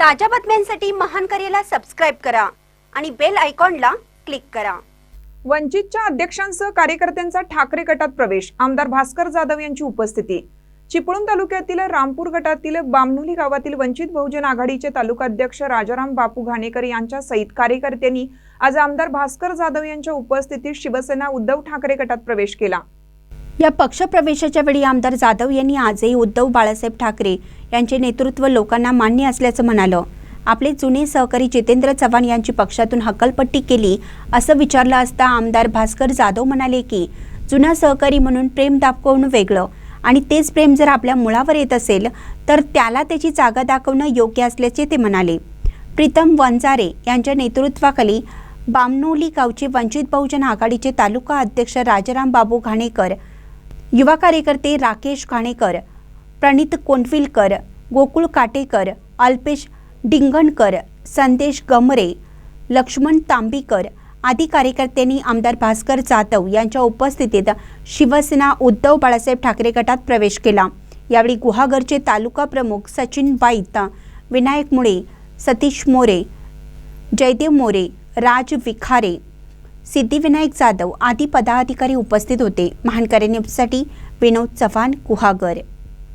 ताज्या बातम्यांसाठी महान करेला सबस्क्राईब करा आणि बेल आयकॉनला क्लिक करा. वंचितच्या अध्यक्षांसह कार्यकर्त्यांचा ठाकरे गटात प्रवेश आमदार भास्कर जाधव यांची उपस्थिती. चिपळूण तालुक्यातील रामपूर गटातील बामनोली गावातील वंचित बहुजन आघाडीचे तालुकाध्यक्ष राजाराम बापू घाणेकर यांच्या सहित कार्यकर्त्यांनी आज आमदार भास्कर जाधव यांच्या उपस्थितीत शिवसेना उद्धव ठाकरे गटात प्रवेश केला. या पक्षप्रवेशाच्या वेळी आमदार जाधव यांनी आजही उद्धव बाळासाहेब ठाकरे यांचे नेतृत्व लोकांना मान्य असल्याचं म्हणालं. आपले जुने सहकारी जितेंद्र चव्हाण यांची पक्षातून हकलपट्टी केली असं विचारलं असता आमदार भास्कर जाधव म्हणाले की जुना सहकारी म्हणून प्रेम दाखवणं वेगळं आणि तेच प्रेम जर आपल्या मुळावर येत असेल तर त्याला त्याची जागा दाखवणं योग्य असल्याचे ते म्हणाले. प्रीतम वंजारे यांच्या नेतृत्वाखाली बामनोली गावचे वंचित बहुजन आघाडीचे तालुका अध्यक्ष राजाराम बाबू घाणेकर युवा कार्यकर्ते राकेश घाणेकर प्रणित कोंडविलकर गोकुळ काटेकर अल्पेश डिंगणकर संदेश गमरे लक्ष्मण तांबीकर आदी कार्यकर्त्यांनी आमदार भास्कर जाधव यांच्या उपस्थितीत शिवसेना उद्धव बाळासाहेब ठाकरे गटात प्रवेश केला. यावेळी गुहागरचे तालुका प्रमुख सचिन वाईत विनायक मुळे सतीश मोरे जयदेव मोरे राज विखारे सिद्धिविनायक जाधव आदी पदाधिकारी उपस्थित होते. महानकरे न्यूजसाठी विनोद चव्हाण गुहागर.